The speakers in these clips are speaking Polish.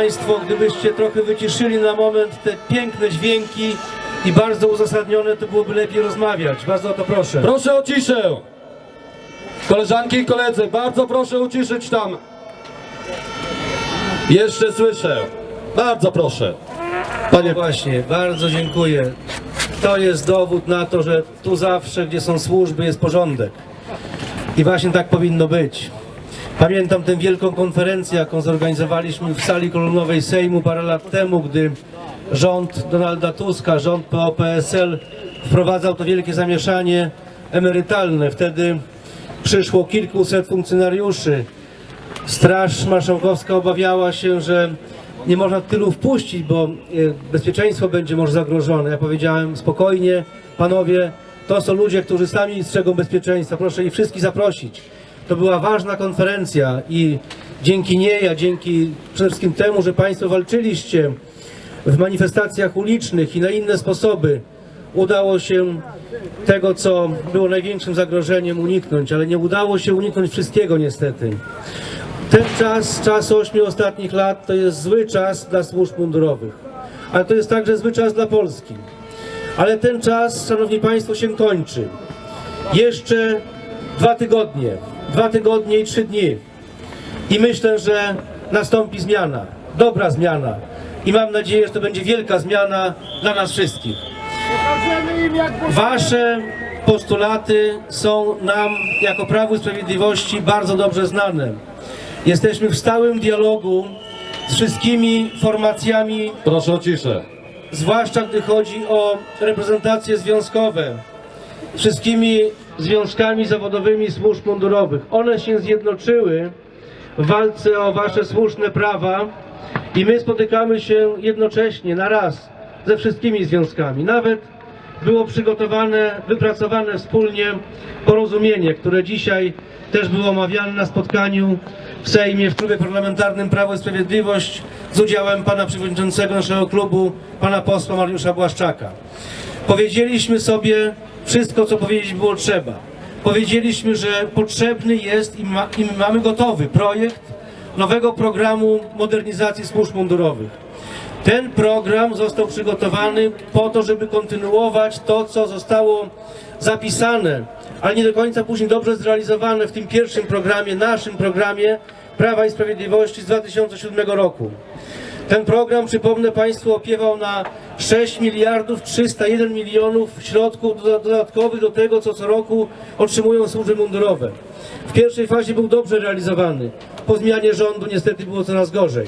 Państwo, gdybyście trochę wyciszyli na moment te piękne dźwięki i bardzo uzasadnione, to byłoby lepiej rozmawiać. Bardzo o to proszę. Proszę o ciszę! Koleżanki i koledzy, bardzo proszę uciszyć tam. Jeszcze słyszę. Bardzo proszę. Panie, Właśnie, bardzo dziękuję. To jest dowód na to, że tu zawsze, gdzie są służby, jest porządek. I właśnie tak powinno być. Pamiętam tę wielką konferencję, jaką zorganizowaliśmy w sali kolumnowej Sejmu parę lat temu, gdy rząd Donalda Tuska, rząd PO-PSL wprowadzał to wielkie zamieszanie emerytalne. Wtedy przyszło kilkuset funkcjonariuszy, Straż Marszałkowska obawiała się, że nie można tylu wpuścić, bo e, bezpieczeństwo będzie może zagrożone. Ja powiedziałem spokojnie, panowie, to są ludzie, którzy sami strzegą bezpieczeństwa. Proszę ich wszystkich zaprosić. To była ważna konferencja i dzięki niej, a dzięki przede wszystkim temu, że państwo walczyliście w manifestacjach ulicznych i na inne sposoby, udało się tego, co było największym zagrożeniem uniknąć, ale nie udało się uniknąć wszystkiego niestety. Ten czas, czas ośmiu ostatnich lat, to jest zły czas dla służb mundurowych, ale to jest także zły czas dla Polski. Ale ten czas, Szanowni Państwo, się kończy. Jeszcze dwa tygodnie, dwa tygodnie i trzy dni. I myślę, że nastąpi zmiana, dobra zmiana. I mam nadzieję, że to będzie wielka zmiana dla nas wszystkich. Wasze postulaty są nam jako Prawu i Sprawiedliwości bardzo dobrze znane. Jesteśmy w stałym dialogu z wszystkimi formacjami, proszę o ciszę. zwłaszcza gdy chodzi o reprezentacje związkowe, z wszystkimi związkami zawodowymi służb mundurowych. One się zjednoczyły w walce o wasze słuszne prawa i my spotykamy się jednocześnie, na raz, ze wszystkimi związkami. Nawet było przygotowane, wypracowane wspólnie porozumienie, które dzisiaj też było omawiane na spotkaniu w Sejmie, w klubie parlamentarnym Prawo i Sprawiedliwość z udziałem pana przewodniczącego naszego klubu, pana posła Mariusza Błaszczaka. Powiedzieliśmy sobie wszystko, co powiedzieć było trzeba. Powiedzieliśmy, że potrzebny jest i, ma, i mamy gotowy projekt nowego programu modernizacji służb mundurowych. Ten program został przygotowany po to, żeby kontynuować to, co zostało zapisane, ale nie do końca później dobrze zrealizowane w tym pierwszym programie, naszym programie Prawa i Sprawiedliwości z 2007 roku. Ten program, przypomnę Państwu, opiewał na 6 miliardów 301 milionów środków doda- dodatkowych do tego, co co roku otrzymują służby mundurowe. W pierwszej fazie był dobrze realizowany. Po zmianie rządu niestety było coraz gorzej.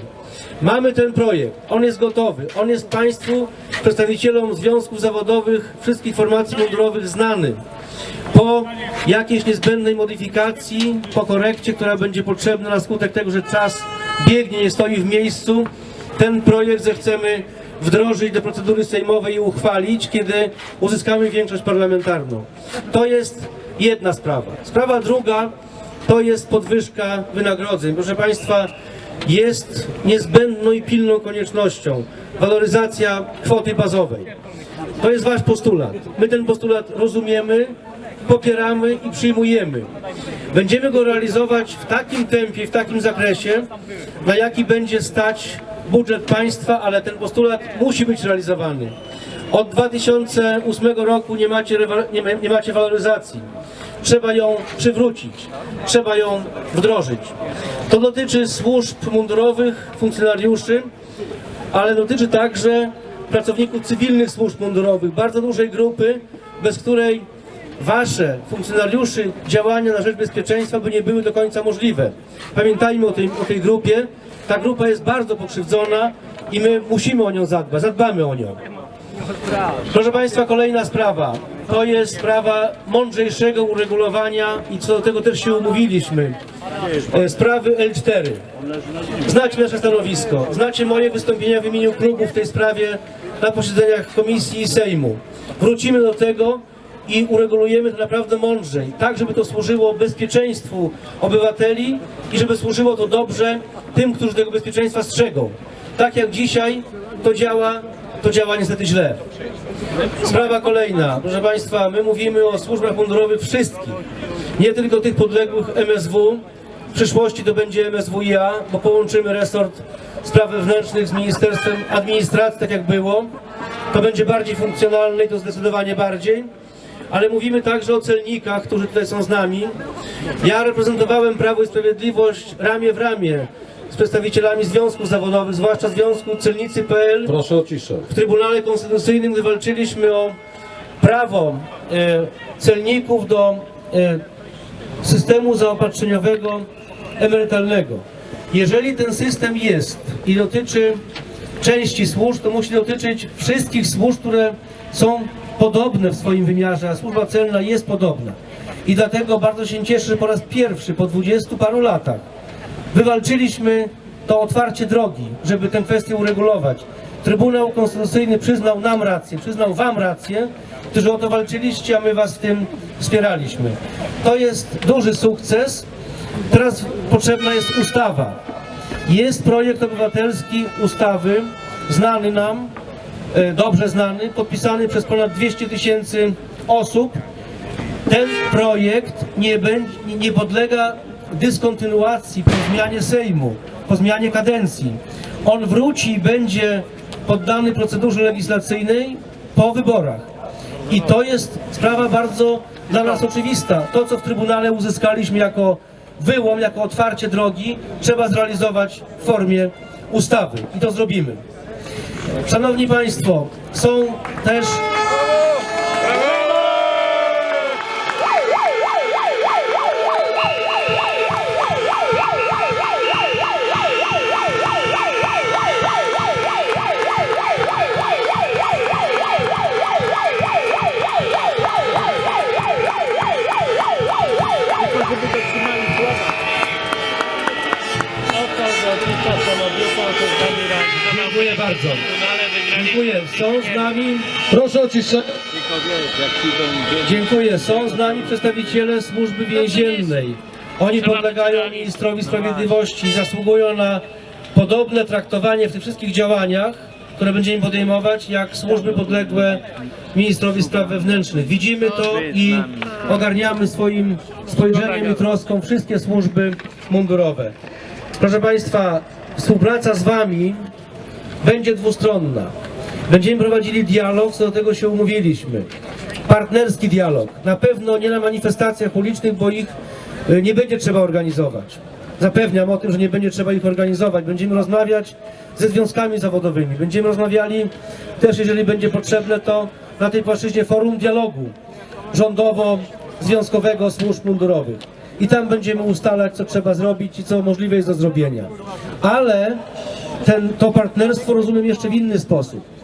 Mamy ten projekt, on jest gotowy, on jest Państwu, przedstawicielom związków zawodowych, wszystkich formacji mundurowych znany. Po jakiejś niezbędnej modyfikacji, po korekcie, która będzie potrzebna na skutek tego, że czas biegnie, nie stoi w miejscu, ten projekt zechcemy wdrożyć do procedury sejmowej i uchwalić, kiedy uzyskamy większość parlamentarną. To jest jedna sprawa. Sprawa druga to jest podwyżka wynagrodzeń. Proszę Państwa, jest niezbędną i pilną koniecznością waloryzacja kwoty bazowej. To jest Wasz postulat. My ten postulat rozumiemy, popieramy i przyjmujemy. Będziemy go realizować w takim tempie, w takim zakresie, na jaki będzie stać budżet państwa, ale ten postulat musi być realizowany. Od 2008 roku nie macie, nie, nie macie waloryzacji. Trzeba ją przywrócić, trzeba ją wdrożyć. To dotyczy służb mundurowych, funkcjonariuszy, ale dotyczy także pracowników cywilnych służb mundurowych, bardzo dużej grupy, bez której wasze funkcjonariuszy działania na rzecz bezpieczeństwa by nie były do końca możliwe. Pamiętajmy o tej, o tej grupie. Ta grupa jest bardzo pokrzywdzona i my musimy o nią zadbać, zadbamy o nią. Proszę Państwa, kolejna sprawa. To jest sprawa mądrzejszego uregulowania i co do tego też się umówiliśmy. E, Sprawy L4. Znacie nasze stanowisko, znacie moje wystąpienia w imieniu klubu w tej sprawie na posiedzeniach Komisji i Sejmu. Wrócimy do tego i uregulujemy to naprawdę mądrzej, tak żeby to służyło bezpieczeństwu obywateli i żeby służyło to dobrze tym, którzy tego bezpieczeństwa strzegą. Tak jak dzisiaj to działa, to działa niestety źle. Sprawa kolejna. Proszę Państwa, my mówimy o służbach mundurowych wszystkich. Nie tylko tych podległych MSW. W przyszłości to będzie MSWiA, bo połączymy resort Spraw Wewnętrznych z Ministerstwem Administracji, tak jak było. To będzie bardziej funkcjonalne i to zdecydowanie bardziej. Ale mówimy także o celnikach, którzy tutaj są z nami. Ja reprezentowałem Prawo i Sprawiedliwość ramię w ramię z przedstawicielami związków zawodowych, zwłaszcza Związku Celnicy.pl Proszę o ciszę. w Trybunale Konstytucyjnym, gdy walczyliśmy o prawo e, celników do e, systemu zaopatrzeniowego emerytalnego. Jeżeli ten system jest i dotyczy części służb, to musi dotyczyć wszystkich służb, które są podobne w swoim wymiarze, a służba celna jest podobna. I dlatego bardzo się cieszę, że po raz pierwszy po dwudziestu paru latach wywalczyliśmy to otwarcie drogi, żeby tę kwestię uregulować. Trybunał Konstytucyjny przyznał nam rację, przyznał wam rację, którzy o to walczyliście, a my was w tym wspieraliśmy. To jest duży sukces. Teraz potrzebna jest ustawa. Jest projekt obywatelski ustawy, znany nam, dobrze znany, podpisany przez ponad 200 tysięcy osób. Ten projekt nie, będzie, nie podlega dyskontynuacji po zmianie Sejmu, po zmianie kadencji. On wróci i będzie poddany procedurze legislacyjnej po wyborach. I to jest sprawa bardzo dla nas oczywista. To, co w Trybunale uzyskaliśmy jako wyłom, jako otwarcie drogi, trzeba zrealizować w formie ustawy. I to zrobimy. Szanowni Państwo, są też Są z nami, Proszę o ciszę. Dziękuję. Są z nami przedstawiciele służby więziennej. Oni podlegają ministrowi sprawiedliwości i zasługują na podobne traktowanie w tych wszystkich działaniach, które będziemy podejmować, jak służby podległe ministrowi spraw wewnętrznych. Widzimy to i ogarniamy swoim spojrzeniem i troską wszystkie służby mundurowe. Proszę Państwa, współpraca z Wami będzie dwustronna. Będziemy prowadzili dialog, co do tego się umówiliśmy. Partnerski dialog. Na pewno nie na manifestacjach ulicznych, bo ich y, nie będzie trzeba organizować. Zapewniam o tym, że nie będzie trzeba ich organizować. Będziemy rozmawiać ze związkami zawodowymi. Będziemy rozmawiali też, jeżeli będzie potrzebne, to na tej płaszczyźnie forum dialogu rządowo-związkowego służb mundurowych. I tam będziemy ustalać, co trzeba zrobić i co możliwe jest do zrobienia. Ale ten, to partnerstwo rozumiem jeszcze w inny sposób.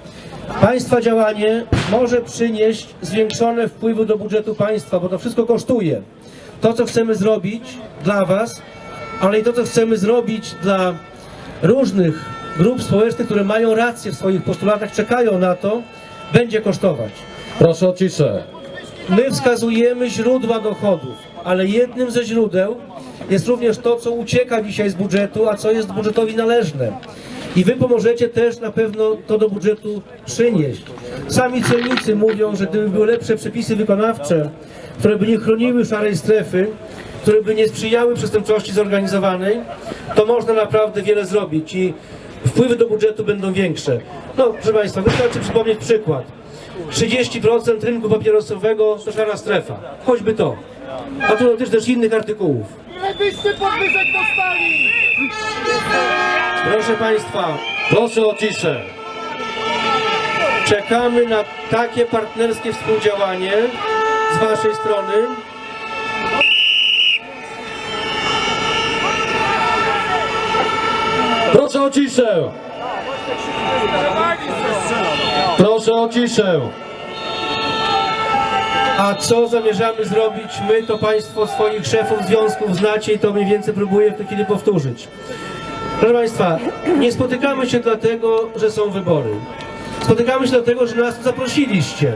Państwa działanie może przynieść zwiększone wpływy do budżetu państwa, bo to wszystko kosztuje. To, co chcemy zrobić dla Was, ale i to, co chcemy zrobić dla różnych grup społecznych, które mają rację w swoich postulatach, czekają na to, będzie kosztować. Proszę o ciszę. My wskazujemy źródła dochodów, ale jednym ze źródeł jest również to, co ucieka dzisiaj z budżetu, a co jest budżetowi należne. I wy pomożecie też na pewno to do budżetu przynieść. Sami celnicy mówią, że gdyby były lepsze przepisy wykonawcze, które by nie chroniły szarej strefy, które by nie sprzyjały przestępczości zorganizowanej, to można naprawdę wiele zrobić i wpływy do budżetu będą większe. No, proszę Państwa, wystarczy przypomnieć przykład. 30% rynku papierosowego to szara strefa. Choćby to. A to dotyczy też innych artykułów. Ile byście podwyżek dostali? Proszę Państwa, Proszę o ciszę. czekamy na takie partnerskie współdziałanie z Waszej strony. Proszę o ciszę. Proszę o ciszę. A co zamierzamy zrobić my, to Państwo swoich szefów związków znacie i to mniej więcej próbuję w tej chwili powtórzyć. Proszę Państwa, nie spotykamy się dlatego, że są wybory. Spotykamy się dlatego, że nas tu zaprosiliście.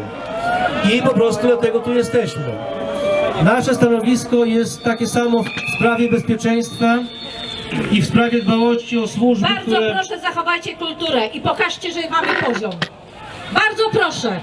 I po prostu dlatego tu jesteśmy. Nasze stanowisko jest takie samo w sprawie bezpieczeństwa i w sprawie dbałości o służby, Bardzo które... proszę, zachowajcie kulturę i pokażcie, że mamy poziom. Bardzo proszę.